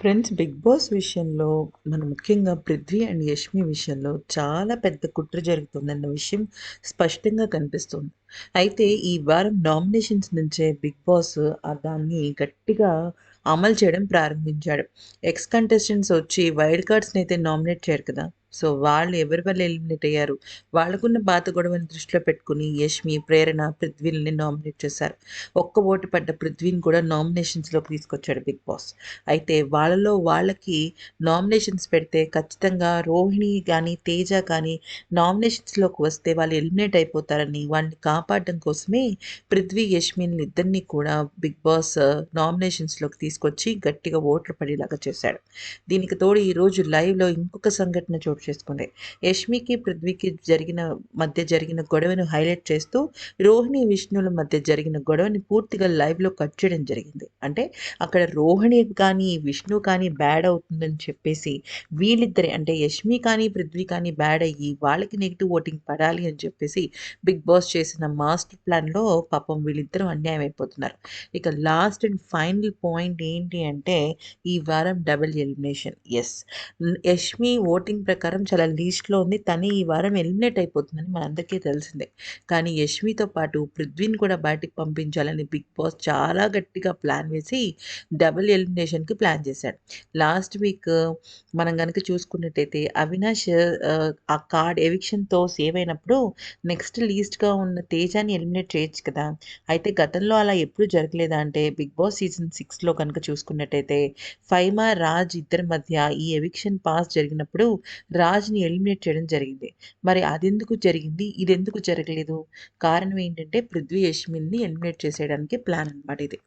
Friends 'big boss' విషయంలో మనం ముఖ్యంగా 'పృథ్వీ' అండ్ 'యష్మి' విషయంలో చాలా పెద్ద కుట్ర జరుగుతుందన్న విషయం స్పష్టంగా కనిపిస్తుంది. అయితే ఈ వారం నామినేషన్స్ నుంచే 'బిగ్ బాస్' దాన్ని గట్టిగా అమలు చేయడం ప్రారంభించాడు. ఎక్స్ కంటెస్టెంట్స్ వచ్చి వైల్డ్ అయితే నామినేట్ చేయరు కదా! సో, వాళ్ళు ఎవరి వల్ల ఎలిమినేట్ అయ్యారు. వాళ్ళకున్న పాత గొడవని దృష్టిలో పెట్టుకుని 'యష్మి', 'ప్రేరణ', 'పృథ్వీ'లని నామినేట్ చేశారు. ఒక్క ఓటు పడ్డ 'పృథ్వీని' కూడా నామినేషన్స్‌లోకి తీసుకొచ్చాడు 'బిగ్ బాస్'. అయితే వాళ్ళలో వాళ్ళకి నామినేషన్స్ పెడితే ఖచ్చితంగా రోహిణి కానీ తేజ కానీ నామినేషన్స్‌లోకి వస్తే వాళ్ళు ఎలిమినేట్ అయిపోతారని వాళ్ళని కాపాడడం కోసమే 'పృథ్వీ', 'యష్మి'ని ఇద్దరిని కూడా 'బిగ్ బాస్' నామినేషన్స్‌లోకి తీసుకొచ్చి గట్టిగా ఓట్లు పడేలాగా చేశాడు. దీనికి తోడు ఈరోజు లైవ్‌లో ఇంకొక సంఘటన చోటు చేసుకుంది. 'యష్మికి, పృథ్వీకి' జరిగిన మధ్య జరిగిన గొడవను హైలైట్ చేస్తూ రోహిణి, విష్ణుల మధ్య జరిగిన గొడవని పూర్తిగా లైవ్‌లో కట్ చేయడం జరిగింది. అంటే అక్కడ రోహిణి కానీ, విష్ణు కానీ బ్యాడ్ అవుతుందని చెప్పేసి వీళ్ళిద్దరే అంటే 'యష్మి' కానీ, 'పృథ్వీ' కానీ బ్యాడ్ అయ్యి వాళ్ళకి నెగిటివ్ ఓటింగ్ పడాలి అని చెప్పేసి 'బిగ్ బాస్' చేసిన మాస్టర్ ప్లాన్‌లో పాపం వీళ్ళిద్దరూ అన్యాయం అయిపోతున్నారు. ఇక లాస్ట్ అండ్ ఫైనల్ పాయింట్ ఏంటి అంటే ఈ వారం double elimination. Yes 'Yashmi' voting ప్రకారం చాలా లీస్ట్‌లో ఉంది. తను ఈ వారం ఎలిమినేట్ అయిపోతుందని మనందరికీ తెలిసిందే. కానీ 'యష్మి'తో పాటు 'పృథ్వీని' కూడా బయటికి పంపించాలని 'బిగ్ బాస్' చాలా గట్టిగా ప్లాన్ వేసి డబుల్ ఎలిమినేషన్‌కి ప్లాన్ చేశాడు. లాస్ట్ వీక్ మనం కనుక చూసుకున్నట్టయితే అవినాష్ ఆ కార్డ్ ఎవిక్షన్‌తో సేవ్ అయినప్పుడు నెక్స్ట్ లీస్ట్‌గా ఉన్న తేజాని ఎలిమినేట్ చేయొచ్చు కదా! అయితే గతంలో అలా ఎప్పుడు జరగలేదా అంటే 'బిగ్ బాస్' సీజన్ సిక్స్లో కనుక చూసుకున్నట్టయితే ఫైమా, రాజ్ ఇద్దరి మధ్య ఈ ఎవిక్షన్ పాస్ జరిగినప్పుడు రాజుని ఎలిమినేట్ చేయడం జరిగింది. మరి అదెందుకు జరిగింది? ఇదెందుకు జరగలేదు? కారణం ఏంటంటే 'పృథ్వీ', 'యష్మి'లని ఎలిమినేట్ చేసేయడానికి ప్లాన్ అనమాట ఇది.